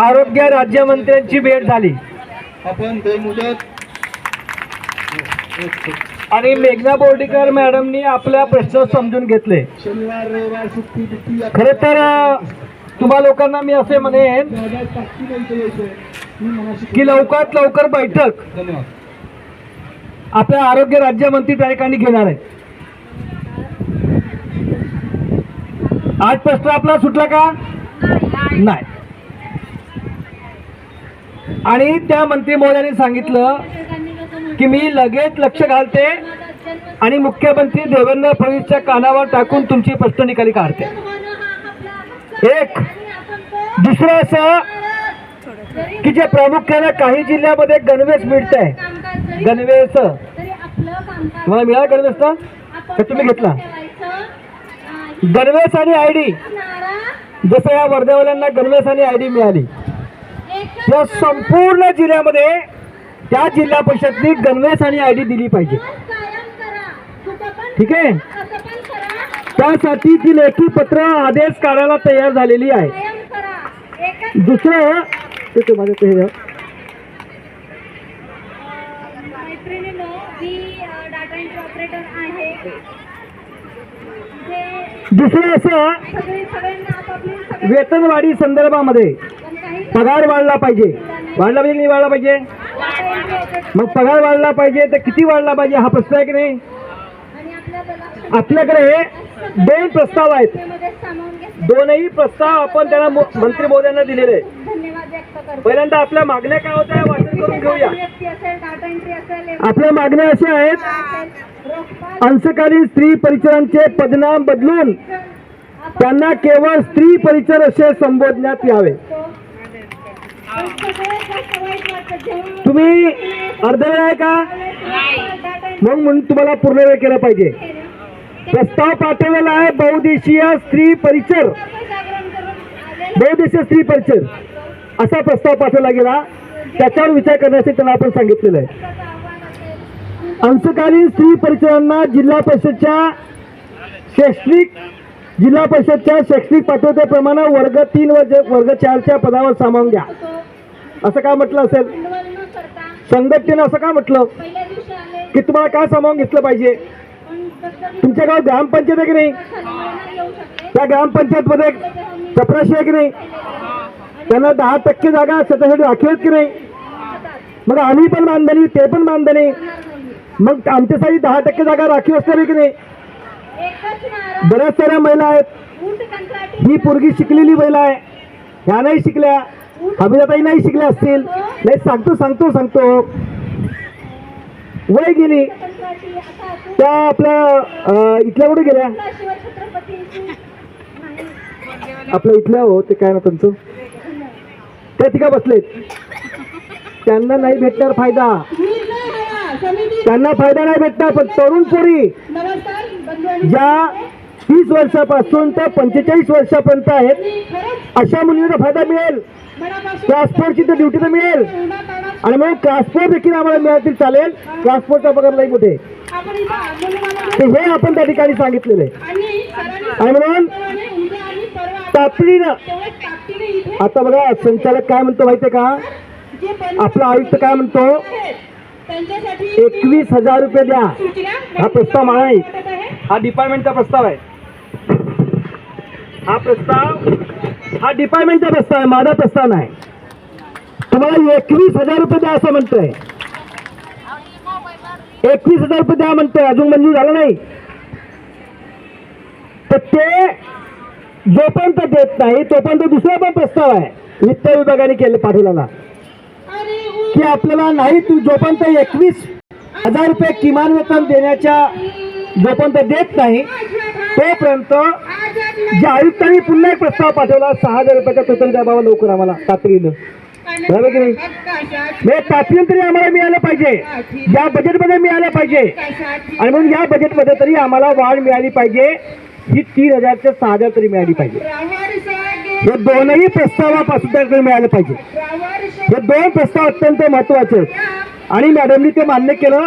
आरोग्य राज्यमंत्र्यांची भेट झाली. आपण आणि मेघना बोर्डीकर मॅडमनी आपल्या प्रश्न समजून घेतले. खरे तर तुम्हा लोकांना मी असे म्हणेन की लवकरात लवकर बैठक आपल्या आरोग्य राज्यमंत्री त्या ठिकाणी घेणार आहेत. आज प्रश्न आपला सुटला का? नाही. आणि त्या मंत्री महोदयाने सांगितलं की मी लगेच लक्ष घालते आणि मुख्यमंत्री देवेंद्र फडणवीसच्या कानावर टाकून तुमची प्रश्न निकाली काढते. एक दुसरं असं की जे प्रामुख्यानं काही जिल्ह्यामध्ये गणवेश मिळत आहे गणवेश. तुम्हाला मिळाला गणवेश ना तुम्ही घेतला. गणवेश आणि आय डी. जसं या वर्धेवाल्यांना गणवेश आणि आय डी मिळाली. या संपूर्ण जिल्ह्यामध्ये त्या जिल्हा परिषदनी गणवेश आणि आय डी दिली पाहिजे. ठीक आहे? त्यासाठी ती लेखी पत्र आदेश काढायला तयार झालेली आहे. दुसरं दुसरं असं वेतनवाढी संदर्भामध्ये पगार वाढला पाहिजे. वाढला पाहिजे नाही वाढला पाहिजे? मग पगार वाढला पाहिजे तर किती वाढला पाहिजे हा प्रश्न आहे की नाही? आपल्याकडे दोन प्रस्ताव आहेत. दोनही प्रस्ताव आपण त्याला मंत्री महोदयांना दिलेले पहिल्यांदा आपल्या मागण्या काय होत्या वाचन करून घेऊया. आपल्या मागण्या अशा आहेत. अंशकालीन स्त्री परिचरांचे पदनाम बदलून त्यांना केवळ स्त्री परिचर असे संबोधण्यात यावे. तुम्ही अर्धवेळ आहे का? मग म्हणून तुम्हाला पूर्ण वेळ केला पाहिजे. प्रस्ताव पाठवलेला आहे बहुदेशीय स्त्री परिचर. बहुदेशीय स्त्री परिचर. असा प्रस्ताव पाठवला गेला. त्याच्यावर विचार करण्यासाठी त्यांना आपण सांगितलेलं आहे. अंशकालीन स्त्री परिचरांना जिल्हा परिषदच्या शैक्षणिक जिल्हा परिषदच्या शैक्षणिक पात्रतेप्रमाणे वर्ग तीन व वर्ग चारच्या पदावर सामावून घ्या असं काय म्हटलं असेल? संघटनेनं असं का म्हटलं? की तुम्हाला काय सामावून घेतलं पाहिजे? तुमच्या गावात ग्रामपंचायत आहे की नाही? त्या ग्रामपंचायत मध्ये चपराशी आहे की नाही? त्यांना दहा टक्के जागा स्वतःसाठी राखीव आहेत की नाही? मग आम्ही पण बांधणी ते पण बांधली मग आमच्यासाठी दहा टक्के जागा राखीव असणार की नाही? बऱ्याच साऱ्या महिला आहेत. ही पोरगी शिकलेली महिला आहे. ह्या नाही शिकल्या. अभिजाताई नाही शिकले असतील. नाही सांगतो सांगतो सांगतो. वय गेली. त्या आपल्या इथल्या कुठे गेल्या? आपल्या इथल्या हो ते काय ना त्यांचं त्या तिका बसलेत. त्यांना नाही भेटणार फायदा. त्यांना फायदा नाही भेटणार पण तरुण पोरी ज्या तीस वर्षापासून ते पंचेचाळीस वर्षापर्यंत आहेत अशा मुलींना फायदा मिळेल. ट्रान्सपोर्टची तर ड्युटी तर मिळेल. आणि मग ट्रान्सपोर्ट देखील आम्हाला मिळाल तरी चालेल ट्रान्सपोर्टचा पगार नाही कुठे तर हे आपण त्या ठिकाणी सांगितलेलं आहे. आणि म्हणून तातडीनं आता बघा संचालक काय म्हणतो माहितीये का? आपला आयुक्त काय म्हणतो? एकवीस हजार रुपये द्या. हा प्रस्ताव मला. हा डिपार्टमेंटचा प्रस्ताव आहे. हा प्रस्ताव हा डिपार्टमेंटचा प्रस्ताव आहे माझा प्रस्ताव नाही. तुम्हाला एकवीस हजार रुपये द्या असं म्हणतोय. एकवीस हजार रुपये द्या म्हणतोय अजून मंजूर झालं नाही. तर ते जोपर्यंत देत नाही तोपर्यंत दुसरा पण प्रस्ताव आहे वित्त विभागाने केलं पाठवलेला. की आपल्याला नाही तू जोपर्यंत एकवीस हजार रुपये किमान वेतन देण्याच्या जोपर्यंत देत नाही तोपर्यंत ज्या आयुक्तांनी पुन्हा एक प्रस्ताव पाठवला सहा हजार रुपयाचा टोटल द्या बाबा लवकर आम्हाला तातडीनं. बरोबर की नाही? म्हणजे तातडीनं तरी आम्हाला मिळालं पाहिजे. या बजेटमध्ये मिळालं पाहिजे. आणि म्हणून या बजेटमध्ये तरी आम्हाला वाढ मिळाली पाहिजे. ही तीन हजारच्या सहा हजार तरी मिळाली पाहिजे. या दोनही प्रस्तावापासून त्याकडे मिळालं पाहिजे. हे दोन प्रस्ताव अत्यंत महत्त्वाचे आहेत आणि मॅडमनी ते मान्य केलं.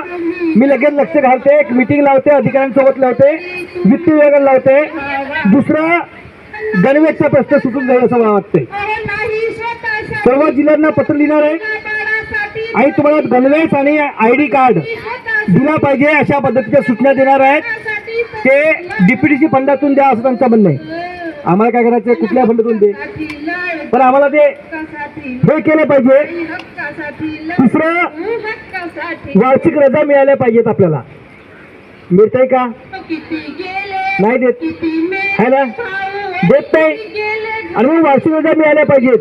मी लगेच लक्ष घालते एक मिटिंग लावते अधिकाऱ्यांसोबत लावते वित्त विभागाला लावते. दुसरं गणवेशचा प्रश्न सुटून जाईल असं मला वाटतंय. सर्व जिल्ह्यांना पत्र लिहिणार आहे. आणि तुम्हाला गणवेश आणि आय डी कार्ड दिला पाहिजे अशा पद्धतीच्या सूचना देणार आहेत. ते डीपीडीसी फंडातून द्या असं त्यांचं म्हणणं आहे. आम्हाला काय करायचं आहे? कुठल्या फंडातून दे? पण आम्हाला ते हे केलं पाहिजे. दुसरं वार्षिक रजा मिळाल्या पाहिजेत आपल्याला. मिळतंय का? नाही देत. है ना? देत नाही आणि मग वार्षिक रजा मिळाल्या पाहिजेत.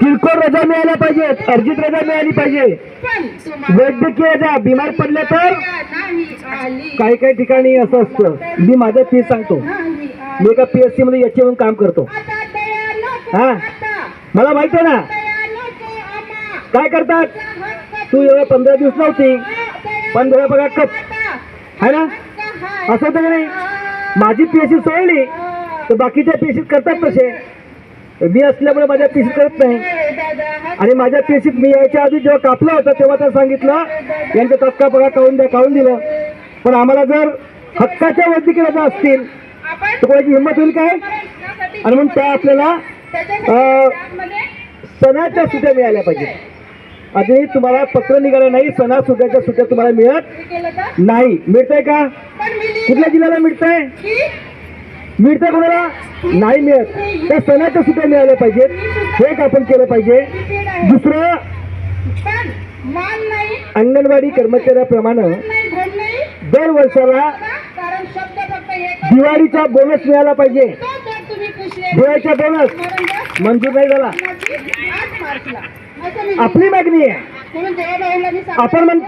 किरकोळ रजा मिळाल्या पाहिजेत. अर्जित रजा मिळाली पाहिजे. वैद्यकीय रजा बिमार पडल्या तर? काही काही ठिकाणी असं असतं. मी माझं फी सांगतो. मी एका पी एस सी मध्ये याचे म्हणून काम करतो. हा? मला माहीत आहे ना? काय करतात? तू एवढे पंधरा दिवस नव्हती. पंधरा बघा कप. है ना? असं होतं की नाही? माझी पी एस सी सोडली तर बाकीच्या पी करतात तसे. मी असल्यामुळे माझ्या पी करत नाही. आणि माझ्या पीएससीत मी यायच्या आधी जेव्हा कापलं होतं तेव्हा तर सांगितलं यांचं तत्काळ बघा काढून द्या काढून दिलं. पण आम्हाला जर हक्काच्या वैद्यकीय रजा असतील तर कोणाची हिंमत होईल काय? आणि मग त्या आपल्याला सणाच्या सुट्या मिळाल्या पाहिजे आधी तुम्हाला पत्र निघालं नाही सणा सुट्याच्या सुट्या तुम्हाला मिळत नाही. मिळतंय का? कुठल्या जिल्ह्याला मिळतंय? मिळतंय कोणाला? नाही मिळत. त्या सणाच्या सुट्या मिळाल्या पाहिजेत. हे एक आपण केलं पाहिजे. दुसरं अंगणवाडी कर्मचाऱ्याप्रमाणे दर वर्षाला दिवाळीचा बोनस मिळाला पाहिजे. दिवाळीचा बोनस मंजूर नाही झाला आठ मार्चला असं मी आपली मागणी आहे. आपण म्हणतो